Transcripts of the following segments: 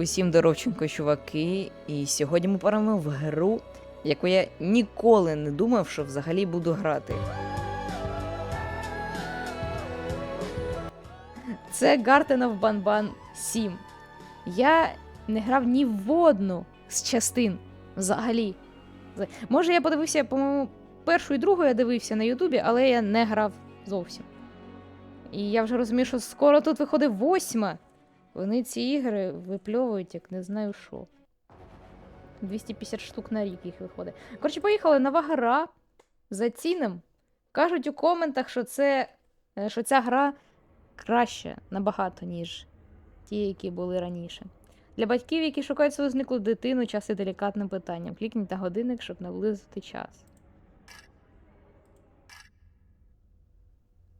Усім здоровченко, чуваки. І сьогодні ми пограємо в гру, яку я ніколи не думав, що взагалі буду грати. Це Garden of Banban 7. Я не грав ні в одну з частин взагалі. Може, я подивився, по-моєму, першу і другу я дивився на Ютубі, але я не грав зовсім. І я вже розумію, що скоро тут виходить восьма. Вони ці ігри випльовують, як не знаю що. 250 штук на рік їх виходить. Коротше, поїхали нова гра за цінем. Кажуть у коментах, що, це, е, що ця гра краща набагато, ніж ті, які були раніше. Для батьків, які шукають свою зниклу дитину, час є делікатним питанням. Клікніть на годинник, щоб наблизити час.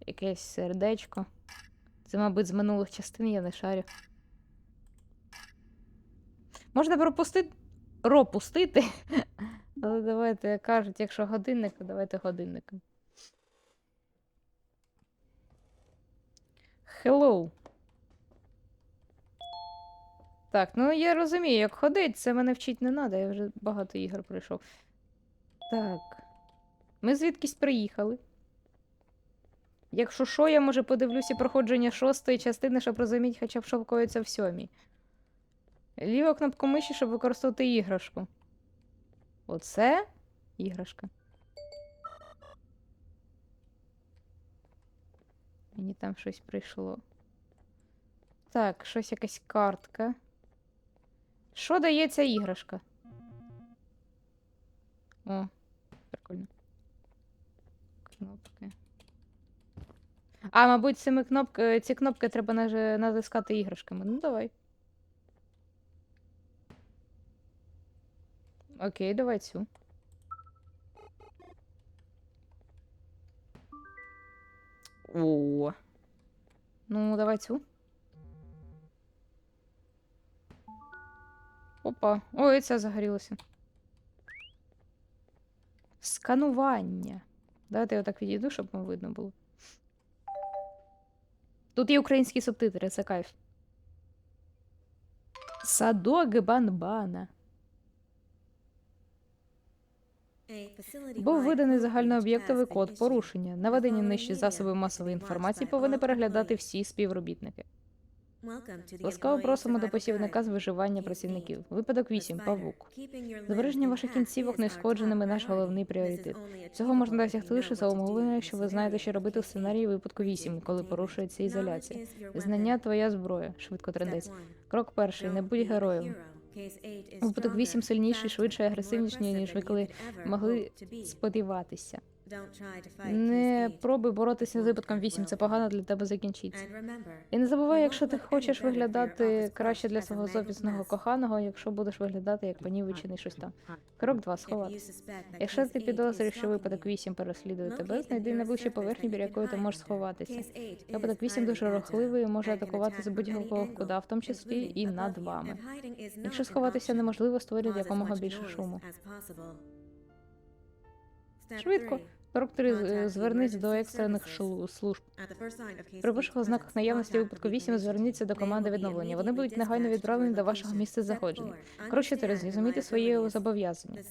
Якесь сердечко. Це, мабуть, з минулих частин я не шарю. Можна пропустити. Пропустити. Але давайте кажуть, якщо годинник, то давайте годинником. Hello. Так, ну я розумію, як ходить, це мене вчить не треба, я вже багато ігор пройшов. Так. Ми звідкись приїхали. Якщо що, я може подивлюся проходження шостої частини, щоб розуміти хоча б що коїться в сьомій. Ліва кнопка миші, щоб використовувати іграшку. Оце іграшка. Мені там щось прийшло. Так, щось якась картка. Що дає ця іграшка? О, прикольно. Кнопки. А, мабуть, цими кнопки, ці кнопки треба натискати іграшками. Ну, давай. Окей, давай цю. О. Ну, давай цю. Опа. Ой, ця загорілася. Сканування. Давайте я так відійду, щоб вам видно було. Тут є українські субтитри, це кайф. Садок Банбана. Був виданий загальнооб'єктовий код порушення. Наведені нижчі засоби масової інформації повинні переглядати всі співробітники. Ласкаво просимо до посівника з виживання працівників. Випадок 8. Павук. Збереження ваших кінцівок неушкодженими наш головний пріоритет. Цього можна досягти лише за умовою, якщо ви знаєте, що робити в сценарії випадку 8, коли порушується ізоляція. Знання твоя зброя. Швидко трендець. Крок перший. Не будь героєм. Випадок 8 сильніший, швидше агресивніший, ніж ви коли могли сподіватися. Не пробуй боротися з випадком 8, це погано для тебе закінчиться. І не забувай, якщо ти хочеш виглядати краще для свого зовісного коханого, якщо будеш виглядати як понівечений щось там. Крок 2. сховатися. Якщо ти підозрюєш, що випадок 8 переслідує тебе, знайди найближчу поверхню, біля якої ти можеш сховатися. Випадок 8 дуже рухливий і може атакувати з будь-якого кута, в тому числі і над вами. Якщо сховатися неможливо, створюй якомога більше шуму. Швидко. Крок 3. Звернись до екстрених служб. При перших ознаках наявності випадку 8 зверніться до команди відновлення. Вони будуть негайно відправлені до вашого місця знаходження. Крок 4. Зрозумійте свої зобов'язання.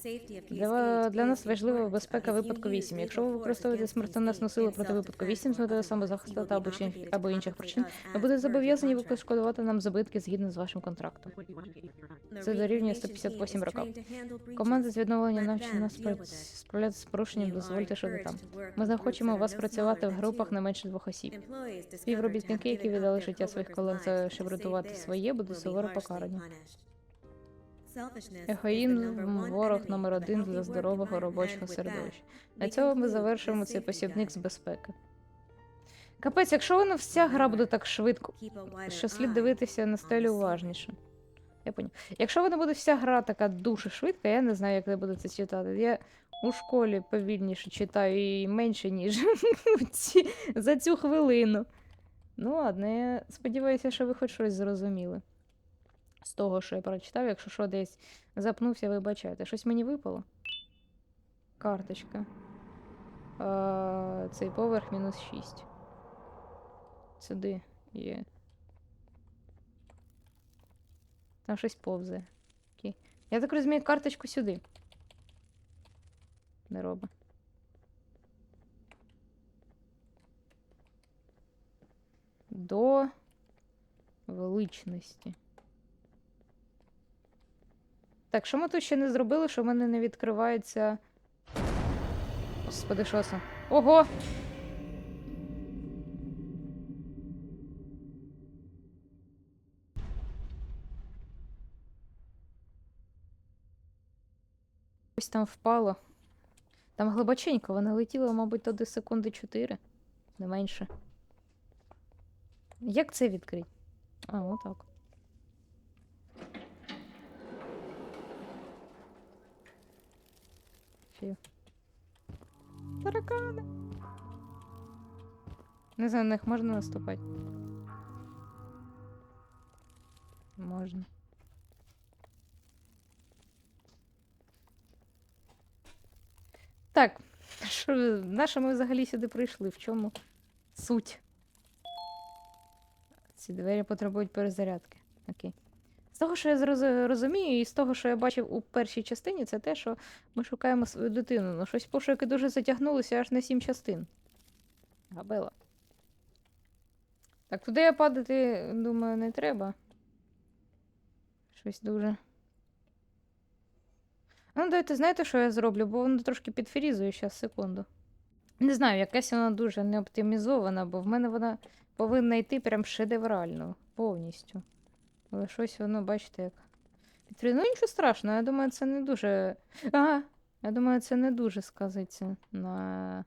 Для, для нас важлива безпека випадку 8. Якщо ви використовуєте смертоносну силу проти випадку 8 з метою самозахисту та або, чи- або інших причин, ви будете зобов'язані відшкодувати нам збитки згідно з вашим контрактом. Це дорівнює 158 років. Команда з відновлення навчена спра- справлятися з порушенням, дозвольте, що ви там. Ми захочемо вас працювати в групах не менше двох осіб. Співробітники, які віддали життя своїх колег, за- щоб рятувати своє, будуть суворо покарані. Егоїзм ворог номер один для здорового робочого середовища. На цьому ми завершимо цей посібник з безпеки. Капець, якщо воно вся гра буде так швидко, що слід дивитися на стелю уважніше. Я поняв. Якщо вона буде вся гра така дуже швидка, я не знаю, як ви будете читати. Я у школі повільніше читаю і менше, ніж за цю хвилину. Ну, ладно, я сподіваюся, що ви хоч щось зрозуміли. З того, що я прочитав, якщо що десь запнувся, вибачайте. Щось мені випало? Карточка. Цей поверх мінус 6. Сюди є. Там щось повзає. Окей. Я так розумію, карточку сюди. Не робить. До величності. Так, що ми тут ще не зробили, що в мене не відкривається. Господи, що це? Ого! Ось там впало. Там глибоченько, вона летіла, мабуть, туди секунди 4, не менше. Як це відкрити? А, отак. Фів. Таракани. Не знаю, на них можна наступати? Можна. Так, що, на що ми взагалі сюди прийшли? В чому суть? Ці двері потребують перезарядки. Окей. З того, що я розумію, і з того, що я бачив у першій частині, це те, що ми шукаємо свою дитину. Ну, щось пошуки дуже затягнулися аж на сім частин. Габела. Так, туди я падати, думаю, не треба. Щось дуже. Ну, дайте, знаєте, що я зроблю, бо воно трошки підфрізує зараз, секунду. Не знаю, якась вона дуже не оптимізована, бо в мене вона повинна йти прям шедеврально, повністю. Але щось воно, бачите, як. Ну, нічого страшного, я думаю, це не дуже. Ага, я думаю, це не дуже сказиться на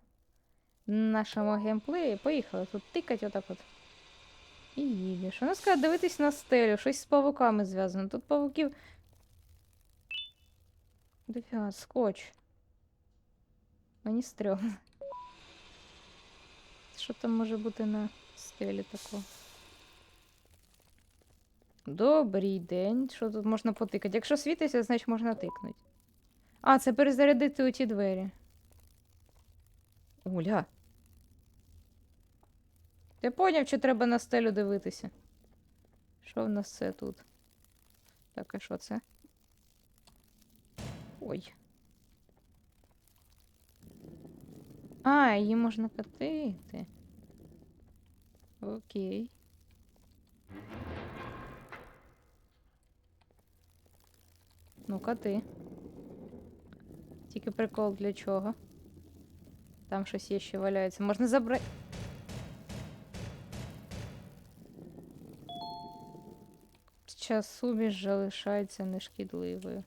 нашому геймплеї. Поїхали тут тикать отак от. І їдеш. Вона сказала дивитись на стелю, щось з павуками зв'язано. Тут павуків. Дофіга, скотч. Мені стрьомно. Що там може бути на стелі такого? Добрий день. Що тут можна потикати? Якщо світиться, значить можна тикнути. А, це перезарядити оті двері. Оля. Ти поняв, чи треба на стелю дивитися? Що в нас це тут? Так, а що це? Ой. А, її можна катити. Окей. Ну, кати. Тільки прикол для чого? Там щось є ще валяється. Можна забрати. Час суміш залишається нешкідливою.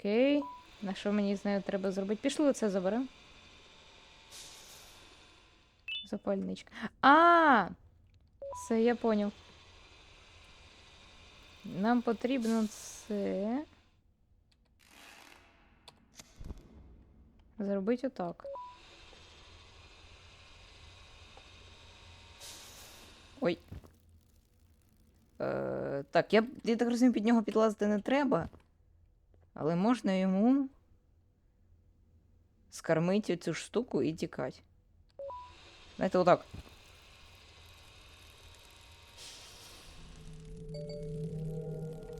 Окей. На що мені з нею треба зробити? Пішли це заберемо. Запальничка. А! Все, я поняв. Нам потрібно це. Зробити отак. Ой. Е, так, я, я так розумію, під нього підлазити не треба. Але можна йому скормити цю штуку і тікати. Знаєте, отак.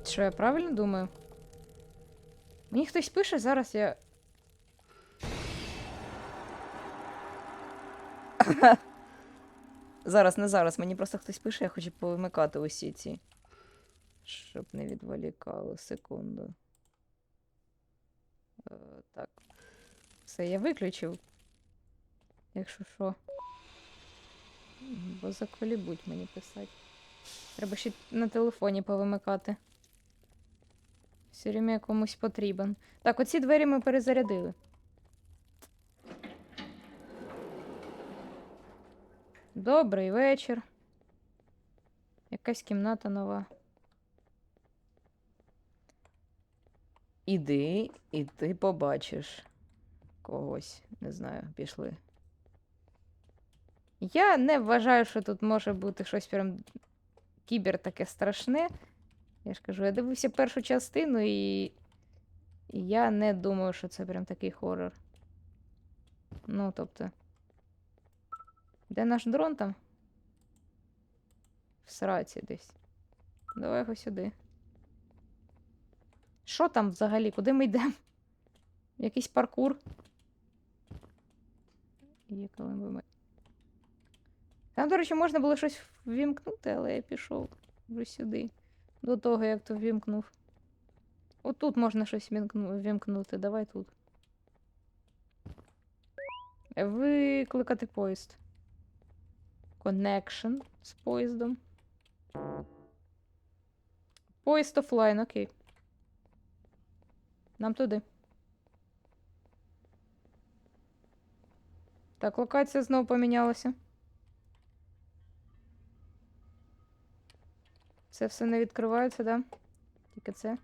Що я правильно думаю? Мені хтось пише, зараз я. зараз, не зараз. Мені просто хтось пише, я хочу повимикати усі ці. Щоб не відволікало секунду. Так. Все, я виключив. Якщо що. Бо заколібуть мені писати. Треба ще на телефоні повимикати. Все время комусь потрібен. Так, оці двері ми перезарядили. Добрий вечір. Якась кімната нова. Іди, і ти побачиш когось. Не знаю, пішли. Я не вважаю, що тут може бути щось прям кібер таке страшне. Я ж кажу, я дивився першу частину і. я не думаю, що це прям такий хорор. Ну, тобто. Де наш дрон там? Все. сраці десь. Давай його сюди. Що там взагалі? Куди ми йдемо? Якийсь паркур? Є ми. Там, до речі, можна було щось ввімкнути, але я пішов вже сюди. До того, як то ввімкнув. Отут можна щось вімкну- ввімкнути. Давай тут. Викликати поїзд. Connection з поїздом. Поїзд офлайн, окей. Нам туди. Так, локація знову помінялася. Це все не відкривається, да? Тільки це.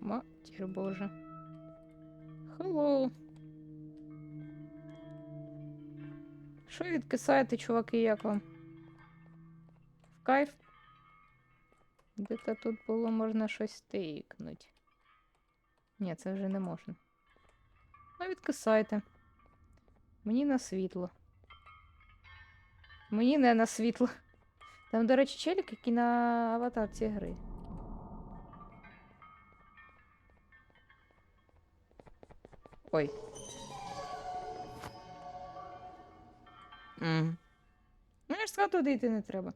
Матір Боже. Hello. Що відкисаєте, чуваки, як вам? Кайф? Де-то тут було можна щось стикнути. Ні, це вже не можна. Ну, відкисайте. Мені на світло. Мені не на світло. Там, до речі, челік, який на аватарці гри. Ой. Mm. Ну, я ж сказала, туди йти не треба.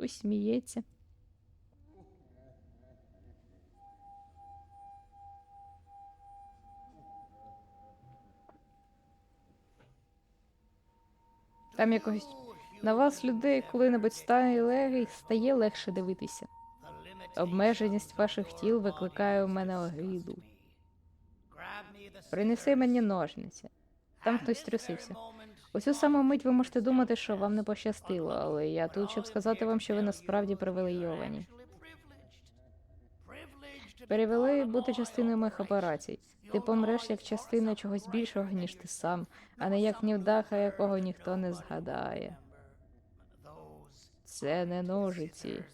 Хтось сміється. Там якогось. На вас, людей, коли-небудь стає легий, стає легше дивитися. Обмеженість ваших тіл викликає у мене огиду. Принеси мені ножниці. Там хтось трусився. У цю саму мить ви можете думати, що вам не пощастило, але я тут, щоб сказати вам, що ви насправді привілейовані. Перевели бути частиною моїх операцій. Ти помреш як частина чогось більшого, ніж ти сам, а не як невдаха, якого ніхто не згадає. Це не ножиці.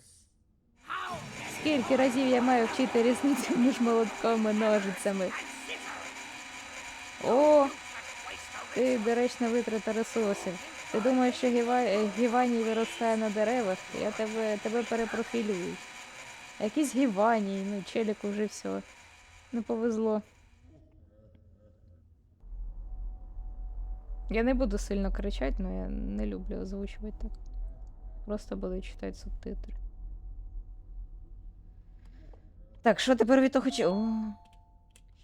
Скільки разів я маю вчити різницю між молотком і ножицями? О, ти доречна витрата ресурсів. Ти думаєш, що е, гіваній виростає на деревах? Я тебе, тебе перепрофілюю. Якийсь гіваній, ну челіку вже все. Не повезло. Я не буду сильно кричати, але я не люблю озвучувати так. Просто буду читати субтитри. Так, що тепер від того чи. О,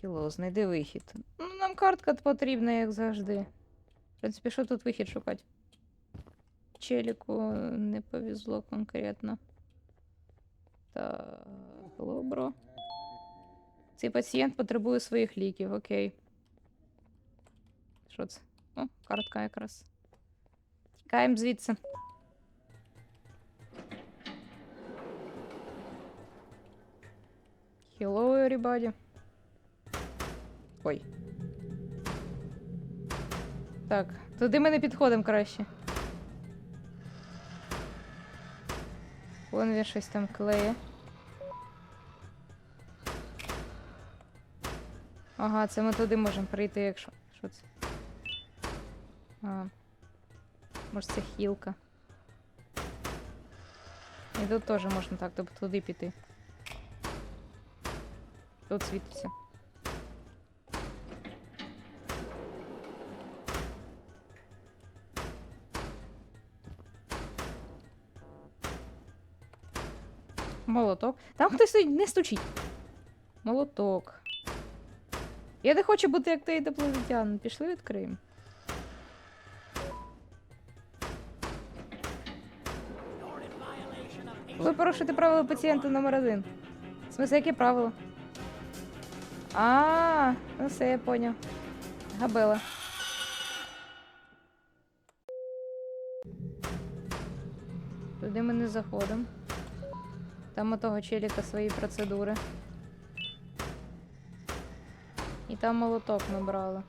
Хіло, знайди вихід. Ну, нам картка потрібна, як завжди. В принципі, що тут вихід шукати? Челіку не повезло конкретно. Так, hello, бро. Цей пацієнт потребує своїх ліків, окей. Що це? О, картка якраз. Тікаємо звідси. Hello, everybody. Ой. Так, туди ми не підходимо краще. Вон він щось там клеє. Ага, це ми туди можемо прийти, якщо. Що це? А. Може це хілка. І тут теж можна так, тобто туди піти. Тут світиться. Молоток. Там хтось не стучить. Молоток. Я не хочу бути як той інопланетян. Пішли відкриємо. Ви порушите правила пацієнта номер один. В смысле, яке правило? А, ну все, я поняв. Габела. Туди ми не заходимо. Там у того челіка свої процедури. І там молоток ми брали.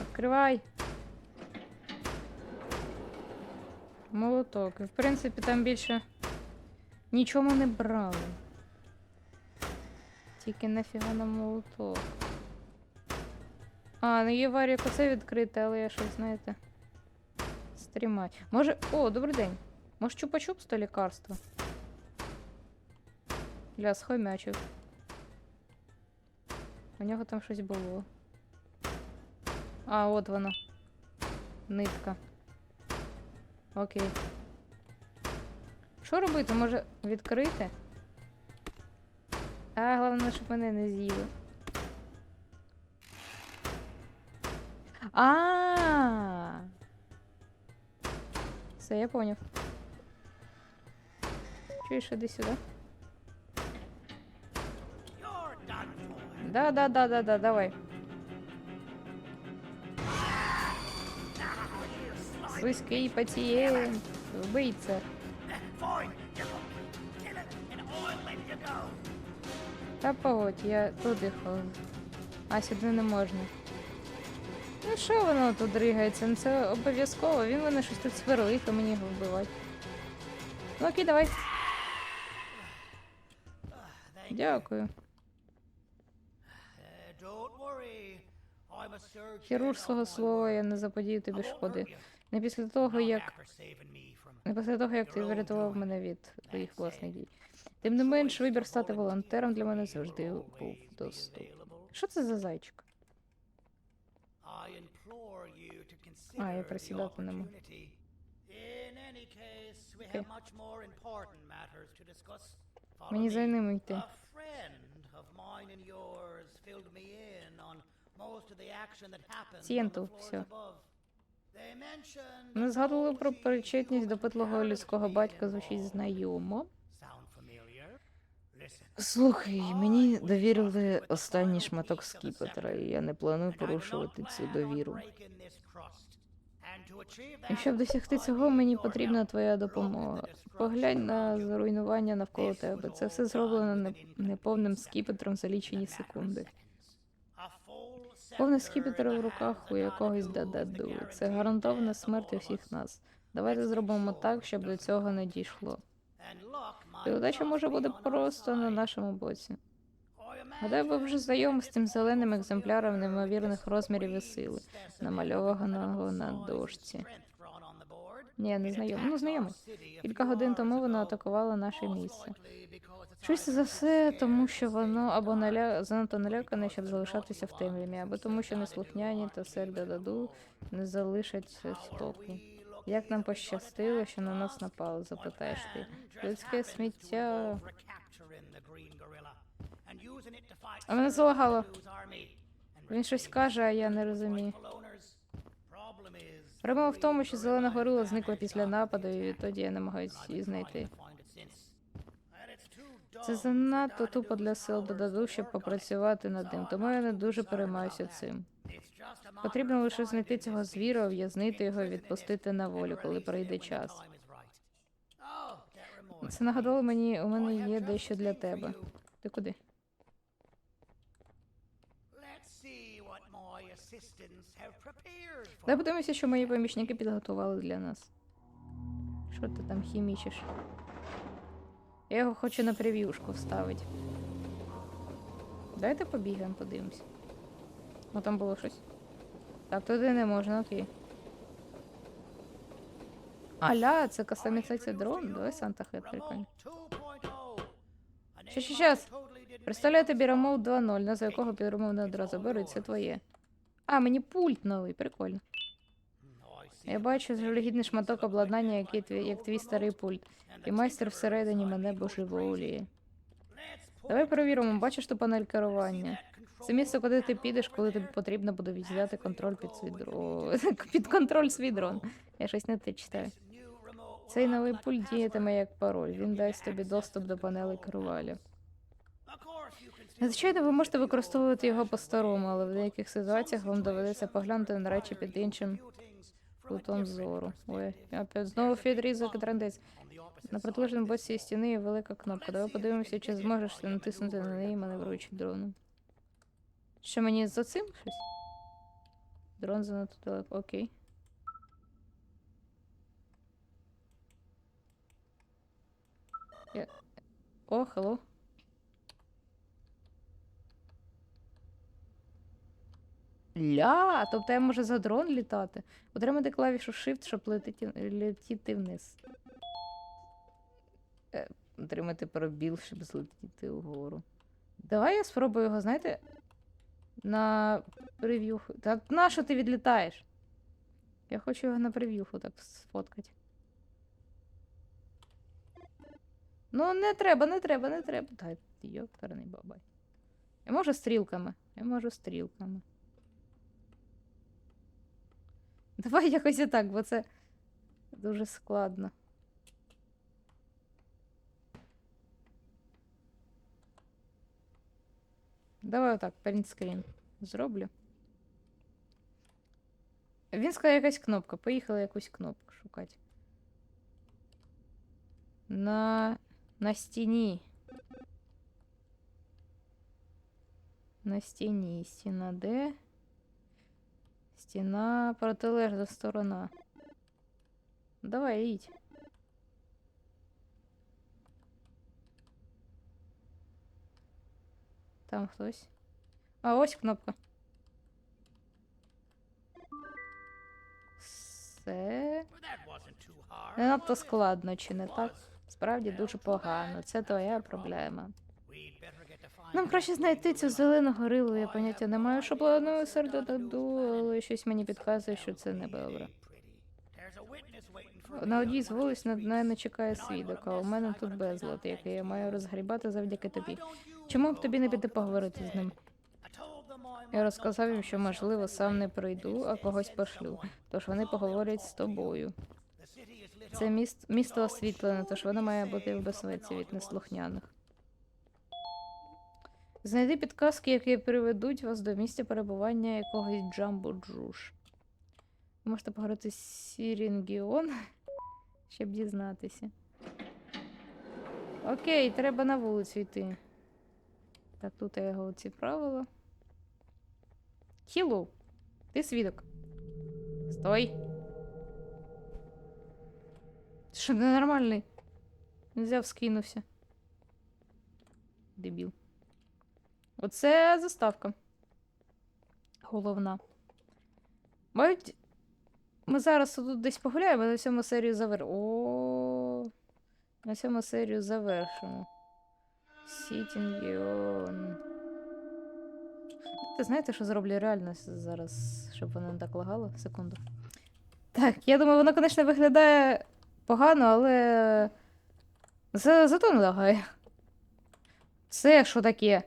Відкривай. Молоток. В принципі там більше нічого не брали. Тільки нафіга нам молоток. А, ну є варік оце відкрите, але я щось, знаєте. Стрімай. Може. О, добрий день. Може чупа-чупс то лікарство? Ля, схомячив. У нього там щось було. А, от воно. Нитка. Окей. Що робити? Може відкрити? А, головне, щоб мене не з'їли. А. Все, я поняв. Чуєш, іди сюди. Да, да, да, да, да, давай. Слизький пацієнт. Вбийця. Та погодь, я туди ходжу. А сюди не можна. Ну що воно тут дригається? Ну це обов'язково. Він мене щось тут сверлить, то мені його вбивати. Ну окей, давай. Дякую. Хірургського слова я не заподію тобі шкоди. Не після того, як не після того, як ти врятував мене від твоїх власних дій. Тим не менш, вибір стати волонтером для мене завжди був доступний. Що це за зайчик? А, я присідати не можу. Окей. Мені за ним йти. Сієнту, все. Ми згадували про причетність до питлого людського батька звучить знайомо. Слухай, мені довірили останній шматок скіпетра, і я не планую порушувати цю довіру. І щоб досягти цього, мені потрібна твоя допомога. Поглянь на зруйнування навколо тебе. Це все зроблено неповним скіпетром за лічені секунди. Повний скіпетр в руках у якогось дададу. Це гарантована смерть усіх нас. Давайте зробимо так, щоб до цього не дійшло. І удача може бути просто на нашому боці. Гадаю, ви вже знайомі з цим зеленим екземпляром неймовірних розмірів і сили, намальованого на дошці. Ні, не знайомий. Ну, знайомий. Кілька годин тому воно атакувало наше місце. Щось за все, тому що воно або наля... занадто налякане, щоб залишатися в темряві, або тому, що неслухняні та серда даду не залишать спокій. Як нам пощастило, що на нас напали, запитаєш ти. Людське сміття. А мене залагало. Він щось каже, а я не розумію. Проблема в тому, що зелена горила зникла після нападу, і тоді я намагаюся її знайти. Це занадто тупо для сил додаду, щоб попрацювати над ним, тому я не дуже переймаюся цим. Потрібно лише знайти цього звіра, ув'язнити його і відпустити на волю, коли прийде час. Це нагадало мені, у мене є дещо для тебе. Ти куди? Дай подивимося, що мої помічники підготували для нас. Що ти там хімічиш? Я його хочу на прев'юшку вставити. Давайте побігаємо, подивимось. Ну там було щось. Так, туди не можна, окей. Аля, це кастомізація дрон? Давай Санта Хет, прикольно. Щас, щас, щас. Представляю тобі Remote 2.0, назва якого під Remote не одразу беруть, це твоє. А, мені пульт новий, прикольно. Я бачу жалюгідний шматок обладнання, який твій, як твій старий пульт. І майстер всередині мене божеволіє. Давай перевіримо, бачиш ту панель керування. Це місце, куди ти підеш, коли тобі потрібно буде взяти контроль під свій дрон. під контроль свій дрон. Я щось не те читаю. Цей новий пульт діятиме як пароль. Він дасть тобі доступ до панелей керування. Звичайно, ви можете використовувати його по-старому, але в деяких ситуаціях вам доведеться поглянути на речі під іншим кутом зору. Ой, опять знову відрізок трендець. На протилежному боці стіни є велика кнопка. Давай подивимося, чи зможеш ти натиснути на неї, маневруючи дроном. Що мені за цим щось? Дрон занадто далеко, окей. Я... О, хелло. Ля, тобто я можу за дрон літати. Отримати клавішу Shift, щоб летити летіти вниз. Е, отримати пробіл, щоб злетіти вгору. Давай я спробую його, знаєте, на прев'юху. Та на що ти відлітаєш? Я хочу його на прев'юху так сфоткати. Ну, не треба, не треба, не треба. Та йоптарний бабай. Я можу стрілками. Я можу стрілками. Давай якось і так, бо це дуже складно. Давай отак, принтскрін зроблю. Він сказав якась кнопка. Поїхали якусь кнопку шукати. На, на стіні. На стіні. Стіна де? Стіна протилежна сторона. Давай, їдь. Там хтось. А, ось кнопка. Все. Не надто складно, чи не так? Справді дуже погано. Це твоя проблема. Нам краще знайти цю зелену горилу, я поняття не маю, що планую сердодаду, але щось мені підказує, що це не добре. На одній з вулиць над мене чекає свідок, а у мене тут безлад, який я маю розгрібати завдяки тобі. Чому б тобі не піти поговорити з ним? Я розказав їм, що можливо сам не прийду, а когось пошлю. Тож вони поговорять з тобою. Це міст, місто освітлене, тож воно має бути в безпеці від неслухняних. Знайди підказки, які приведуть вас до місця перебування якогось Джамбо Джуш. Ви можете поговорити з Сірінгіон, щоб дізнатися. Окей, треба на вулицю йти. Так, тут я його ці правила. Хілу, ти свідок. Стой. Ти Що ненормальний? Він взяв, скинувся. Дебіл. Оце заставка. Головна. Мабуть, ми зараз тут десь погуляємо, на цьому серію завер. О. На цьому серію завершимо. Сітінгіон. Ти знаєте, що зроблю реально зараз, щоб воно не так лагало? Секунду. Так, я думаю, воно, звісно, виглядає погано, але. За, зато не лагає. Це що таке?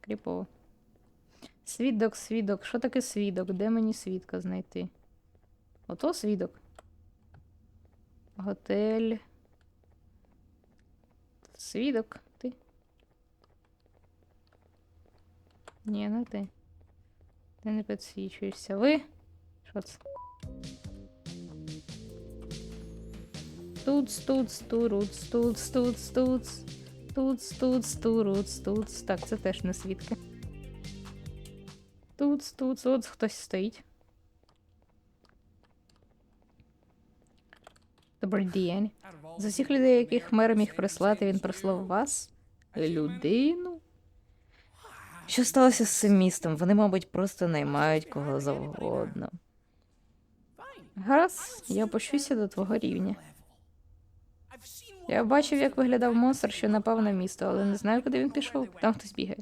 Кріпово. Свідок, свідок. Що таке свідок? Де мені свідка знайти? Ото свідок. Готель. Свідок. Ти? Ні, не ти. Ти не підсвічуєшся. Ви? Що це? Туц, туц, туруц, туц, туц, туц. Туц, туц, туруц, туц. Так, це теж не свідки. Туц, туц, от хтось стоїть. Добрий день. З усіх людей, яких мер міг прислати, він прислав вас? Людину? Що сталося з цим містом? Вони, мабуть, просто наймають кого завгодно. Гаразд, я опущуся до твого рівня. Я бачив, як виглядав монстр, що напав на місто, але не знаю, куди він пішов. Там хтось бігає.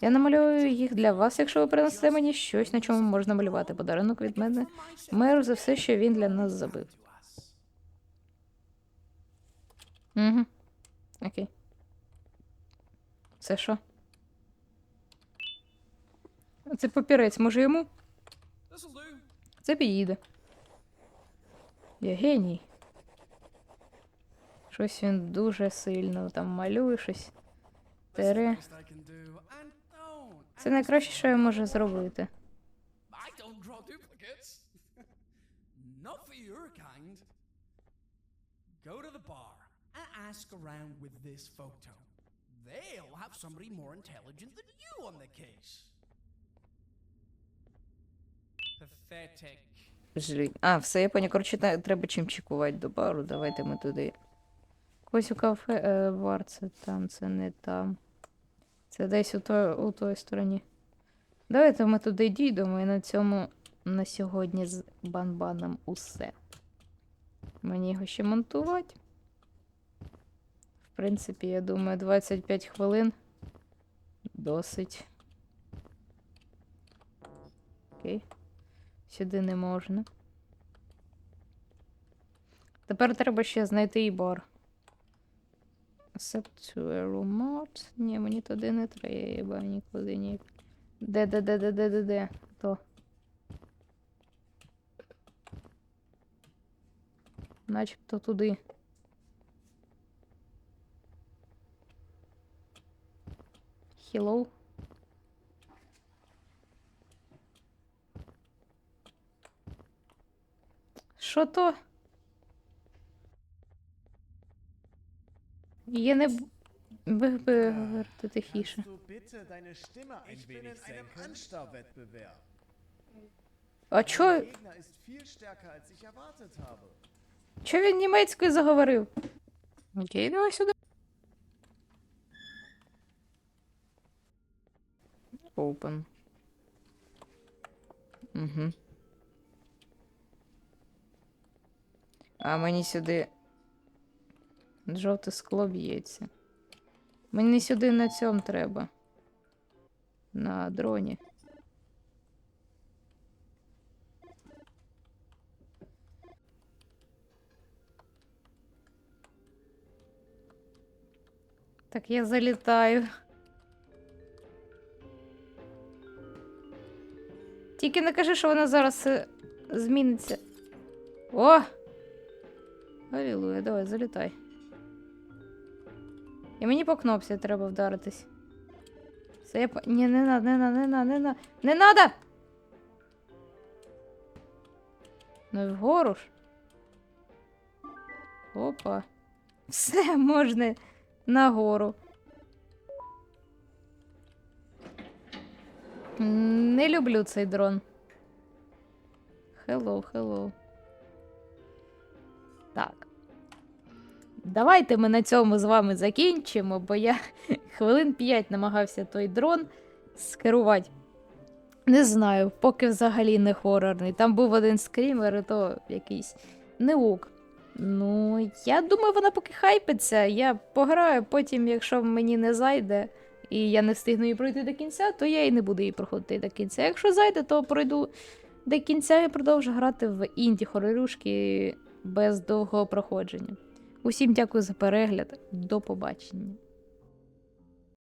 Я намалюю їх для вас, якщо ви принесете мені щось, на чому можна малювати. Подарунок від мене меру за все, що він для нас забив. Угу. Окей. Це що? Це папірець, може йому? Це підійде. Я геній. Щось він дуже сильно там малює щось. Тере. Це найкраще, що я можу зробити. Go to the bar and ask around with this photo. They'll have somebody more intelligent than you on the case. Pathetic. А, все, я поняла. Коротше, треба чим чекувати до бару. Давайте ми туди. Когось у кафе е, бар, це там, це не там. Це десь у, то, у той стороні. Давайте ми туди дійдемо і на цьому на сьогодні з банбаном усе. Мені його ще монтувати. В принципі, я думаю, 25 хвилин. Досить. Окей. Сюди не можна. Тепер треба ще знайти і бар. Accept to. Ні, мені туди не треба, нікуди ні. Де, де, де, де, де, де, де? То. Начебто туди. Hello? Що то? Я не міг би говорити тихіше. А чо, чо він німецькою заговорив? Окей, давай сюди. Open. Угу. А мені сюди. Жовте скло б'ється. Мені сюди на цьому треба. На дроні. Так я залітаю. Тільки не кажи, що вона зараз е, зміниться. О! Алілуя, давай, залітай. І мені по кнопці треба вдаритись. Це я по... Ні, не надо, не надо, не надо, не надо. Не надо! Ну вгору ж. Опа. Все, можна нагору. Не люблю цей дрон. Hello, hello. Давайте ми на цьому з вами закінчимо, бо я хвилин 5 намагався той дрон скерувати. Не знаю, поки взагалі не хорорний. Там був один скрімер, і то якийсь не ок. Ну, я думаю, вона поки хайпиться. Я пограю, потім, якщо мені не зайде, і я не встигну її пройти до кінця, то я і не буду її проходити до кінця. Якщо зайде, то пройду до кінця і продовжу грати в інді хорорюшки без довгого проходження. Усім дякую за перегляд. До побачення.